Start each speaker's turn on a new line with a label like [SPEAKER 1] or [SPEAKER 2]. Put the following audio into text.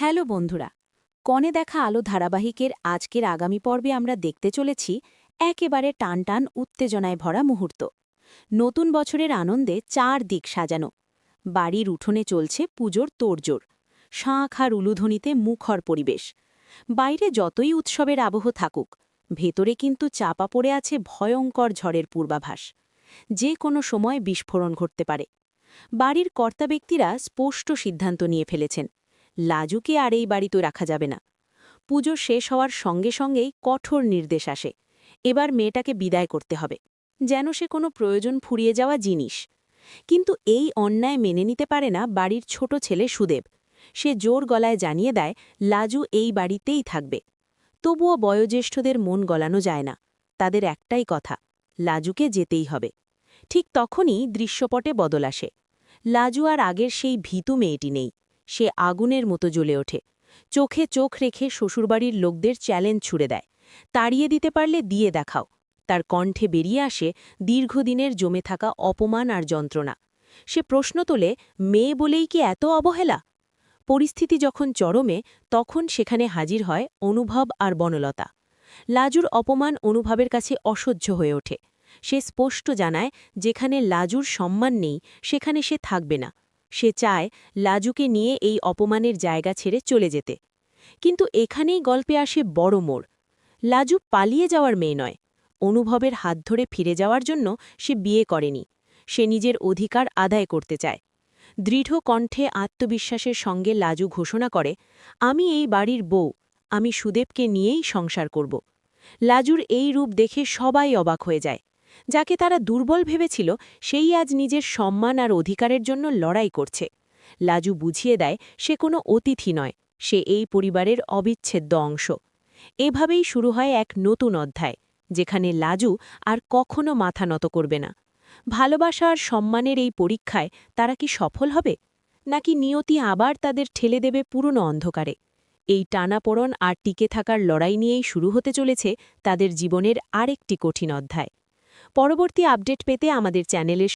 [SPEAKER 1] Hello বন্ধুরা, কনে দেখা আলো ধারাবাহিকের আজকের আগামী পর্বে আমরা দেখতে চলেছি একেবারে টানটান, উত্তেজনায় ভরা মুহূর্ত। নতুন বছরের আনন্দে চার দিক সাজানো। বাড়ির উঠোনে চলছে পুজোর তোড়জোড়। শাঁখ আর উলুধ্বনিতে মুখর পরিবেশ। বাইরে যতই উৎসবের আবহ থাকুক, ভেতরে কিন্তু চাপা পড়ে আছে ভয়ঙ্কর ঝড়ের পূর্বাভাস। যে কোনো সময় বিস্ফোরণ ঘটতে পারে। বাড়ির কর্তা ব্যক্তিরা স্পষ্ট সিদ্ধান্ত নিয়ে ফেলেছেন। লাজুকে আর এই বাড়িতে রাখা যাবে না। পুজো শেষ হওয়ার সঙ্গে সঙ্গেই কঠোর নির্দেশ আসে। এবার মেয়েটাকে বিদায় করতে হবে। যেন সে কোনো প্রয়োজন ফুরিয়ে যাওয়া জিনিস। কিন্তু এই অন্যায় মেনে নিতে পারে না বাড়ির ছোট ছেলে সুদেব। সে জোর গলায় জানিয়ে দেয়, লাজু এই বাড়িতেই থাকবে। তবুও বয়োজ্যেষ্ঠদের মন গলানো যায় না। তাদের একটাই কথা, লাজুকে যেতেই হবে। ঠিক তখনই দৃশ্যপটে বদল আসে। লাজু আর আগের সেই ভীতু মেয়েটি নেই। সে আগুনের মতো জ্বলে ওঠে। চোখে চোখ রেখে শ্বশুরবাড়ির লোকদের চ্যালেঞ্জ ছুড়ে দেয়। তাড়িয়ে দিতে পারলে দিয়ে দেখাও। তার কণ্ঠে বেরিয়ে আসে দীর্ঘদিনের জমে থাকা অপমান আর যন্ত্রণা। সে প্রশ্ন তোলে, মেয়ে বলেই কি এত অবহেলা? পরিস্থিতি যখন চরমে, তখন সেখানে হাজির হয় অনুভব আর বনলতা। লাজুর অপমান অনুভবের কাছে অসহ্য হয়ে ওঠে। সে স্পষ্ট জানায়, যেখানে লাজুর সম্মান নেই, সেখানে সে থাকবে না। সে চায় লাজুকে নিয়ে এই অপমানের জায়গা ছেড়ে চলে যেতে। কিন্তু এখানেই গল্পে আসে বড় মোড়। লাজু পালিয়ে যাওয়ার মেয়ে নয়। অনুভবের হাত ধরে ফিরে যাওয়ার জন্য সে বিয়ে করেনি। সে নিজের অধিকার আদায় করতে চায়। দৃঢ় কণ্ঠে আত্মবিশ্বাসের সঙ্গে লাজু ঘোষণা করে, আমি এই বাড়ির বউ। আমি সুদেবকে নিয়েই সংসার করব। লাজুর এই রূপ দেখে সবাই অবাক হয়ে যায়। যাকে তারা দুর্বল ভেবেছিল, সেই আজ নিজের সম্মান আর অধিকারের জন্য লড়াই করছে। লাজু বুঝিয়ে দেয়, সে কোনো অতিথি নয়, সে এই পরিবারের অবিচ্ছেদ্য অংশ। এভাবেই শুরু হয় এক নতুন অধ্যায়, যেখানে লাজু আর কখনো মাথা নত করবে না। ভালোবাসা আর সম্মানের এই পরীক্ষায় তারা কি সফল হবে? নাকি নিয়তি আবার তাদের ঠেলে দেবে পুরনো অন্ধকারে? এই টানাপোড়ন আর টিকে থাকার লড়াই নিয়েই শুরু হতে চলেছে তাদের জীবনের আরেকটি কঠিন অধ্যায়। পরবর্তী আপডেট পেতে আমাদের চ্যানেলের